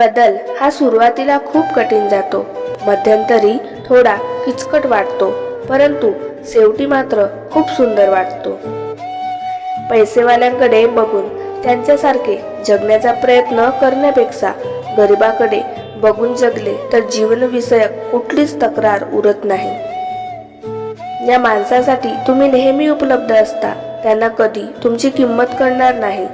बदल हा सुरुवातीला खूप कठीण जातो. मध्यंतरी थोडा किचकट वाटतो परंतु शेवटी मात्र खूप सुंदर वाटतो. पैसेवाल्यांकडे बघून त्यांच्यासारखे जगण्याचा प्रयत्न करण्यापेक्षा गरिबाकडे बघून जगले तर जीवनविषयक कुठलीच तक्रार उरत नाही. या माणसासाठी तुम्ही नेहमी उपलब्ध असता त्यांना कधी तुमची किंमत करणार नाही.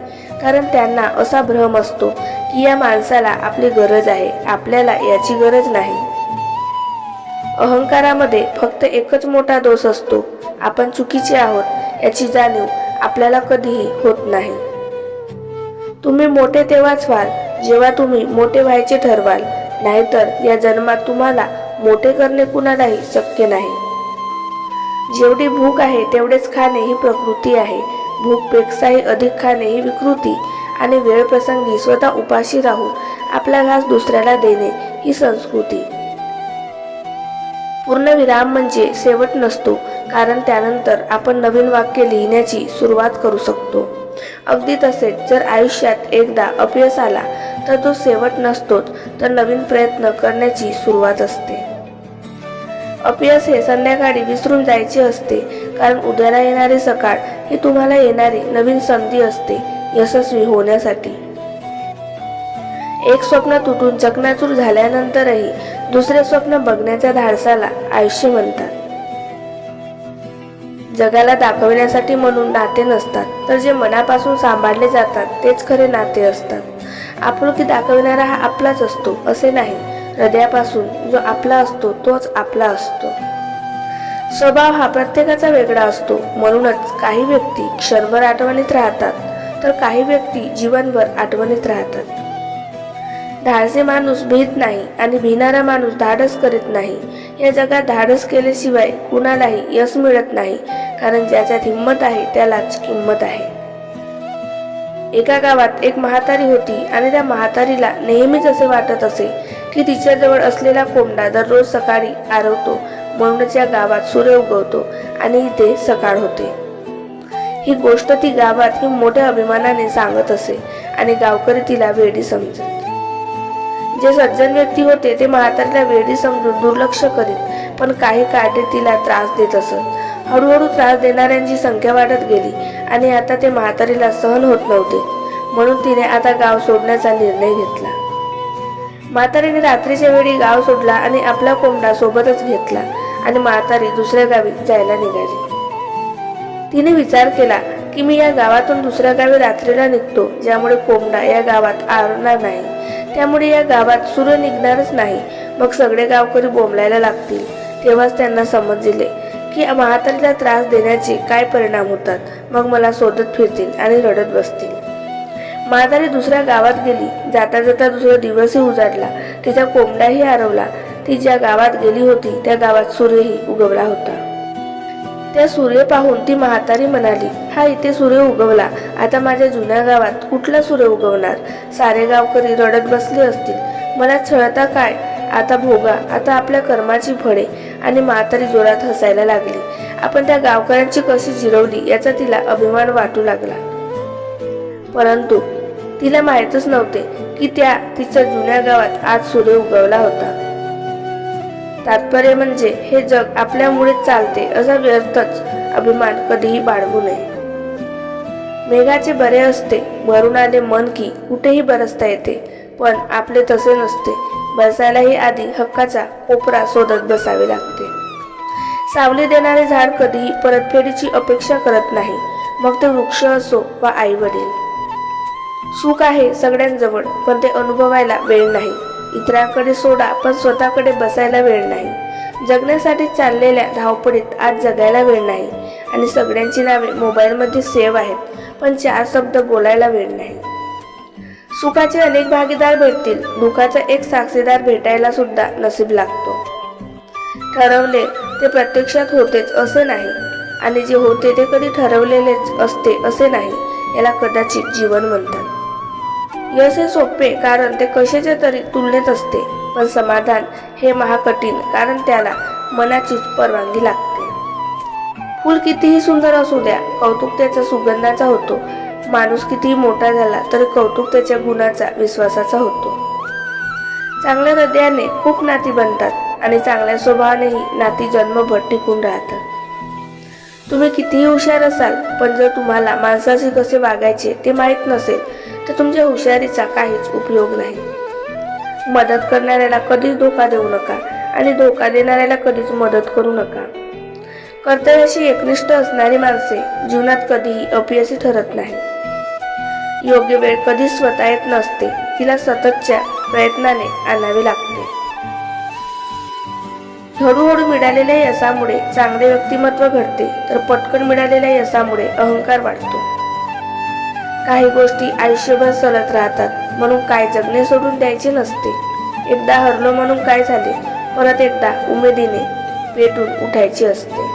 कारण त्यांना असा भ्रम असतो की या माणसाला आपली गरज आहे आपल्याला याची गरज नाही. अहंकारामध्ये फक्त एकच मोठा दोष असतो आपण चुकीचे आहोत याची जाणीव आपल्याला कधीही होत नाही. तुम्ही मोठे तेव्हाच व्हाल जेव्हा तुम्ही मोठे व्हायचे ठरवाल नाहीतर या जन्मात तुम्हाला मोठे करणे कुणालाही शक्य नाही. जेवढी भूक आहे तेवढेच खाणे ही प्रकृती आहे. भूकपेक्षाही अधिक खाणे ही विकृती आणि वेळ प्रसंगी स्वतः उपाशी राहून आपला घास दुसऱ्याला देणे ही संस्कृती. पूर्णविराम म्हणजे शेवट नसतो कारण त्यानंतर आपण नवीन वाक्य लिहिण्याची सुरुवात करू शकतो. अगदी तसेच जर आयुष्यात एकदा अपयश आला तर तो शेवट नसतोच तर नवीन प्रयत्न करण्याची सुरुवात असते. अपयश हे संध्याकाळी विसरून जायचे असते कारण उद्याला येणारी सकाळ ही तुम्हाला येणारी नवीन संधी असते यशस्वी होण्यासाठी. एक स्वप्न तुटून चकनाचूर झाल्यानंतरही दुसरे स्वप्न बघण्याच्या धाडसाला आयुष्य म्हणतात. जगाला दाखवण्यासाठी म्हणून नाते नसतात तर जे मनापासून सांभाळले जातात तेच खरे नाते असतात. आपुलकी दाखविणारा हा आपलाच असतो असे नाही. हृदयापासून जो आपला असतो तोच आपला असतो. स्वभाव हा प्रत्येकाचा वेगळा असतो. म्हणूनच काही व्यक्ती क्षणभर आठवणीत राहतात तर काही व्यक्ती जीवनभर आठवणीत राहतात. धाडसे माणूस भीत नाही आणि भिणारा माणूस धाडस करीत नाही. या जगात धाडस केल्याशिवाय कुणालाही यश मिळत नाही कारण ज्याच्यात हिंमत आहे त्यालाच किंमत आहे. एका गावात एक म्हातारी होती आणि त्या म्हातारीला नेहमीच असे वाटत असे की तिच्याजवळ असलेला कोंबडा दररोज सकाळी आरवतो म्हणूनच या गावात सूर्य उगवतो आणि इथे सकाळ होते. ही गोष्ट ती गावात ही मोठ्या अभिमानाने सांगत असे आणि गावकरी तिला वेडी समजत. जे सज्जन व्यक्ती होते ते म्हातारीला वेडी समजून दुर्लक्ष करीत पण काही काटे तिला त्रास देत असत. हळूहळू त्रास देणाऱ्यांची संख्या वाढत गेली आणि आता ते म्हातारीला सहन होत नव्हते. म्हणून तिने आता गाव सोडण्याचा निर्णय घेतला. म्हातारीने रात्रीच्या वेळी गाव सोडला आणि आपला कोंबडा सोबतच घेतला. आणि म्हातारी दुसऱ्या गावी जायला निघाली. तिने विचार केला की मी या गावातून दुसऱ्या गावी रात्रीला निघतो ज्यामुळे कोंबडा या गावात आरणार नाही. त्यामुळे या गावात सूर्य निघणारच नाही. मग सगळे गावकरी बोंबलायला लागतील. तेव्हाच त्यांना समजले की म्हातारीला त्रास देण्याचे काय परिणाम होतात. मग मला शोधत फिरतील आणि रडत बसतील. म्हातारी दुसऱ्या गावात गेली. जाता जाता दुसरा दिवसही उजाडला. तिचा कोंबडाही हरवला ती ज्या गावात गेली होती त्या गावात सूर्यही उगवला होता. त्या सूर्य पाहून ती म्हातारी म्हणाली हा इथे सूर्य उगवला. आता माझ्या जुन्या गावात कुठला सूर्य उगवणार? सारे गावकरी रडत बसले असतील. मला छळता काय? आता भोगा आता आपल्या कर्माची फळे. आणि म्हातारी जोरात हसायला लागली. आपण त्या गावकऱ्यांची कशी जिरवली याचा तिला अभिमान वाटू लागला. परंतु तिला माहीतच नव्हते की त्या तिच्या जुन्या गावात आज सूर्य उगवला होता. तात्पर्य म्हणजे हे जग आपल्यामुळे चालते असा व्यर्थच अभिमान कधीही बाळगू नये. मेघाचे बरे असते भरून आले मन की कुठेही बरसता येते पण आपले तसे नसते. बसायलाही आधी हक्काचा कोपरा शोधत बसावे लागते. सावली देणारे झाड कधीही परतफेडीची अपेक्षा करत नाही. मग ते वृक्ष असो वा आई वडील सुख आहे सगळ्यांजवळ पण ते अनुभवायला वेळ नाही. इतरांकडे सोडा पण स्वतःकडे बसायला वेळ नाही. जगण्यासाठी चाललेल्या धावपळीत आज जगायला वेळ नाही. आणि सगळ्यांची नावे मोबाईलमध्ये सेव्ह आहेत पण चार शब्द बोलायला वेळ नाही. सुखाचे अनेक भागीदार भेटतील. दुःखाचा एक साक्षीदार भेटायला सुद्धा नसीब लागतो. ठरवले ते प्रत्यक्षात होतेच असे नाही. आणि जे होते ते कधी ठरवलेलेच असते असे नाही याला कदाचित जीवन म्हणतात. यश हे सोपे कारण ते कशाच्या तरी तुलनेत असते. पण समाधान हे महाकठीण कारण त्याला मनाचीच परवानगी लागते. फूल कितीही सुंदर असू द्या कौतुक त्याचा सुगंधाचा होतो. माणूस कितीही मोठा झाला तरी कौतुक त्याच्या गुणाचा विश्वासाचा होतो. चांगल्या हृदयाने खूप नाती बनतात आणि चांगल्या स्वभावानेही नाती जन्मभर टिकून राहतात. तुम्ही कितीही हुशार असाल पण जर तुम्हाला माणसाशी कसे वागायचे ते माहीत नसेल तर तुमच्या हुशारीचा काहीच उपयोग नाही. मदत करणाऱ्याला कधीच धोका देऊ नका आणि धोका देणाऱ्याला कधीच मदत करू नका. कर्तव्याशी एकनिष्ठ असणारी माणसे जीवनात कधीही अपयशी ठरत नाही. योग्य वेळ कधीच स्वतः येत नसते तिला सततच्या प्रयत्नाने आणावी लागते. हळूहळू मिळालेल्या यशामुळे चांगले व्यक्तिमत्व घडते तर पटकन मिळालेल्या यशामुळे अहंकार वाढतो. काही गोष्टी आयुष्यभर चालत राहतात. म्हणून काय जगणे सोडून द्यायचे नसते. एकदा हरलो म्हणून काय झाले? परत एकदा उमेदीने पेटून उठायचे असते.